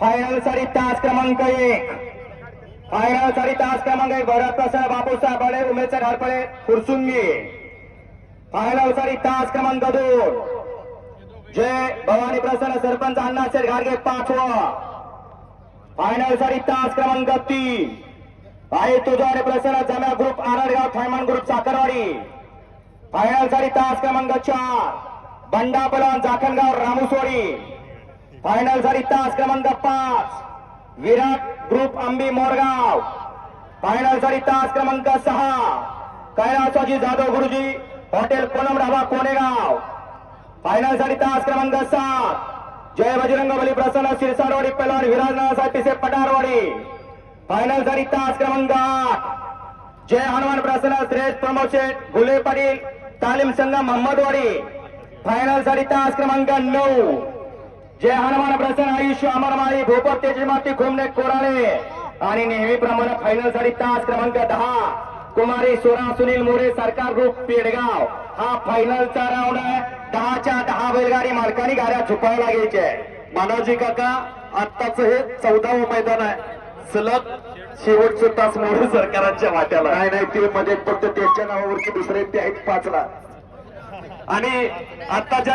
फायनलसाठी तास क्रमांक एक. फायनलसाठी तास क्रमांक एक. भरतप्रसाद बापूसाहेब बडे उमेदचे घारपडे फुरसुंगी फायनलसाठी तास क्रमांक दोन. जय भवानी प्रसन्न सरपंच अण्णासाहेब घाडगे पाचवा. फायनलसाठी तास क्रमांक तीन. भाई तुझारे प्रसन्न जम्या ग्रुप आरडगाव थैमान ग्रुप साखरवाडी. फायनलसाठी तास क्रमांक चार. बंडा पलवान जाखणगाव रामुसवाडी फायनल झाली तास क्रमांक पाच. विराट ग्रुप आंबी मोरगाव. फायनल झाली तास क्रमांक सहा. कैलासवाजी जाधव गुरुजी हॉटेल कोलम ढाबा कोनेगाव फायनल झाली तास क्रमांक सात. जय बजरंग बली प्रसन्न सिरसाडवाडी पेलवाड विराज पिसे पठारवाडी फायनल झाली तास क्रमांक आठ. जय हनुमान प्रसन्न श्रेष्ठ प्रमोद शेठ गुले पाटील तालीम संघ महम्मदवाडी. फायनल झाली तास क्रमांक नऊ. जय हनुमान प्रसन्न आयुष्य अमरमाळी भोपर तेजमाती खोमने कोराळे. आणि नेहमीप्रमाणे फायनलसाठी तास क्रमांक दहा कुमारी सोरा सुनील मोरे सरकार ग्रुप पेडगाव. हा फायनलचा राऊंड आहे. दहाच्या दहा बैलगाडी मालकांनी गाड्या झुपायला घ्यायच्या आहे मानवजी काका आत्ताच हे चौदावं मैदान आहे. सलग शेवटचं तास मोरे सरकारांच्या वाट्याला नाही नाही ते मध्ये फक्त त्यांच्या नावावरची दुसरे ते आहेत पाचला. आणि आत्ताच्या